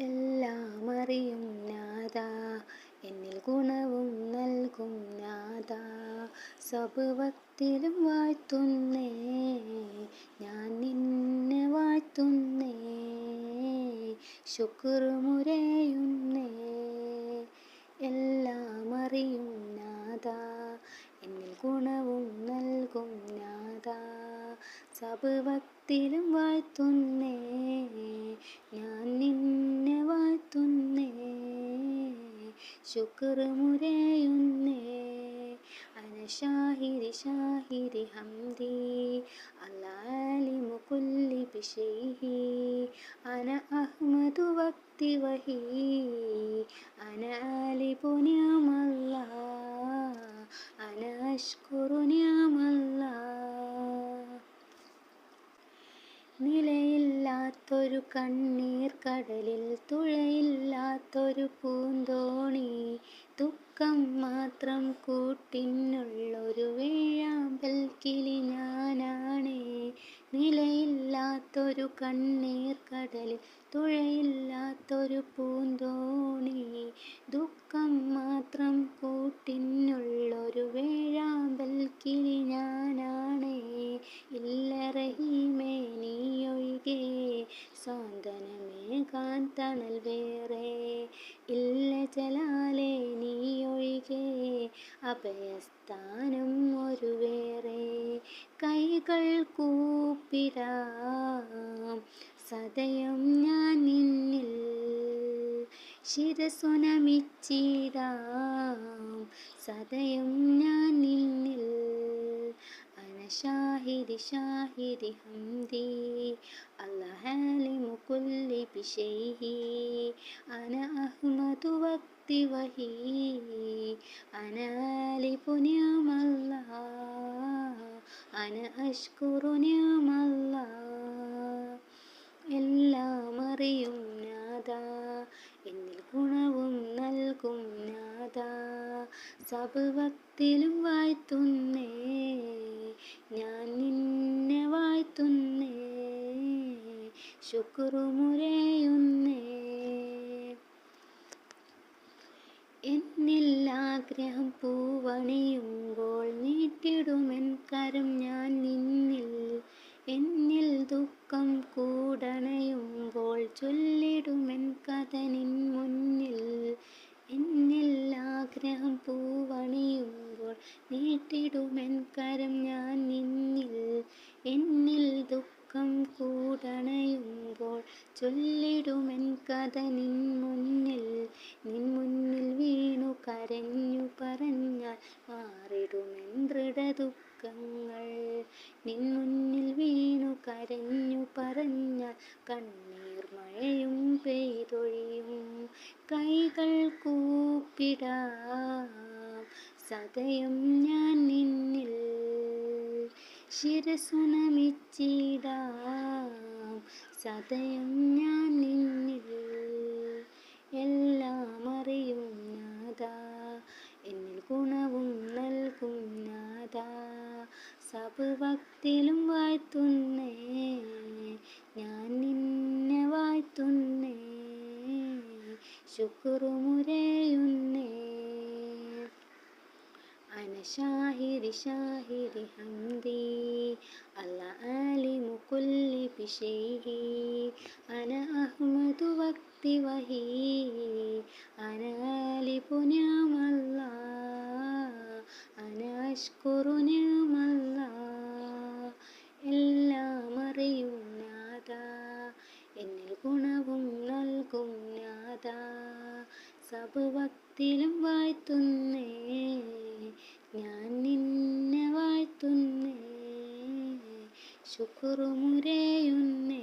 എല്ലാം അറിയും നാഥ എന്നിൽ ഗുണവും നൽകും നാഥ സ്വഭവത്തിലും വാഴ്ത്തുന്നേ. ഞാൻ നിന്നെ വാഴ്ത്തുന്നേ. ശുക്രുമുരയുന്നേ എല്ലാം അറിയും നാഥ എന്നിൽ ഗുണവും നൽകും നാഥ സഭവത്തിലും വാഴ്ത്തുന്നേ. ഞാൻ നിന്നെ വാഴ്ത്തുന്നേ. ശുക്രമുരയുന്നേ ഷാഹിരി ഷാഹിരി ഹംദി. അലാലിമു കുല്ലി ബിഷൈഹി. അന അഹ്മദു വക്തി വഹി. അന അഷ്കുറു നിയമല്ലാ. നിലയില്ലാത്തൊരു കണ്ണീർ കടലിൽ തുഴയില്ലാത്തൊരു പൂന്തോണി. ദുഃഖം മാത്രം കൂട്ടിനുള്ളൊരു വേഴാമ്പൽ കിളി ഞാനാണേ. നിലയില്ലാത്തൊരു കണ്ണീർ കടലിൽ തുഴയില്ലാത്തൊരു പൂന്തോണി. തണൽ വേറെ ഇല്ല ജലാലെ നീ ഒഴികെ അഭയസ്ഥാനം ഒരു വേറെ. കൈകൾ കൂപ്പിടാം സദയം ഞാൻ നിന്നിൽ ശിരസുനമിച്ചിടാം സദയം ഞാൻ നിന്നിൽ. അന ഷാഹിരി ഷാഹിരി ഹംദി അല്ലഹാലിമു കുല്ലി ബിഷൈഹി അന അഹ്മദു വക്തി വഹി അന ആലിബു നിയമല്ലാ അന അഷ്കുറു നിയമല്ല എല്ലാം അറിയും നാഥ എന്നിൽ ഗുണവും നൽകും നാഥ സഭവത്തിലും വാഴ്ത്തുന്നേ ഞാൻ നിന്നെ വാഴ്ത്തുന്നേ ശുക്രുമുരയുന്നേ. എന്നില്ലാഗ്രഹം പൂവണിയുമ്പോൾ നീട്ടിടുമെൻ കരം ഞാൻ നിന്നിൽ. എന്നിൽ ദുഃഖം കൂടണയുമ്പോൾ ചൊല്ലിടുമെൻ കഥ നിൻ മുന്നിൽ. എന്നിൽ ആഗ്രഹം പൂവണിയുമ്പോൾ നീട്ടിടുമെൻ കരം ഞാൻ നിൻ മുന്നിൽ നിൻ മുന്നിൽ വീണു കരഞ്ഞു പറഞ്ഞാൽ മാറിടുമെൻ ദൃഢദുഃഖങ്ങൾ നിൻ മുന്നിൽ വീണു കരഞ്ഞു പറഞ്ഞാൽ കണ്ണീർ മഴയും പെയ്തൊഴിയും. കൈകൾ കൂപ്പിടാം സതയും ഞാൻ നിന്നിൽ ശിരസുനമിച്ചിടാം സതയം ഞാൻ നിന്നിൽ എല്ലാം അറിയും നാഥ എന്നിൽ ഗുണവും നൽകും നാഥ സഭവത്തിലും വാഴ്ത്തുന്നേ ഞാൻ നിന്നെ വാഴ്ത്തുന്നേ ശുക്രുമുരയുന്നേ. അനശാഹിരി ഷാഹിരി ഹംദി. അല്ല അലി മുക്കുല്ലി ബിഷൈഹി. അന അഹ്മദു വക്തി വഹി. അന ആലിബു നിയമല്ലാ. ശുക്രുമുരയുന്നേ.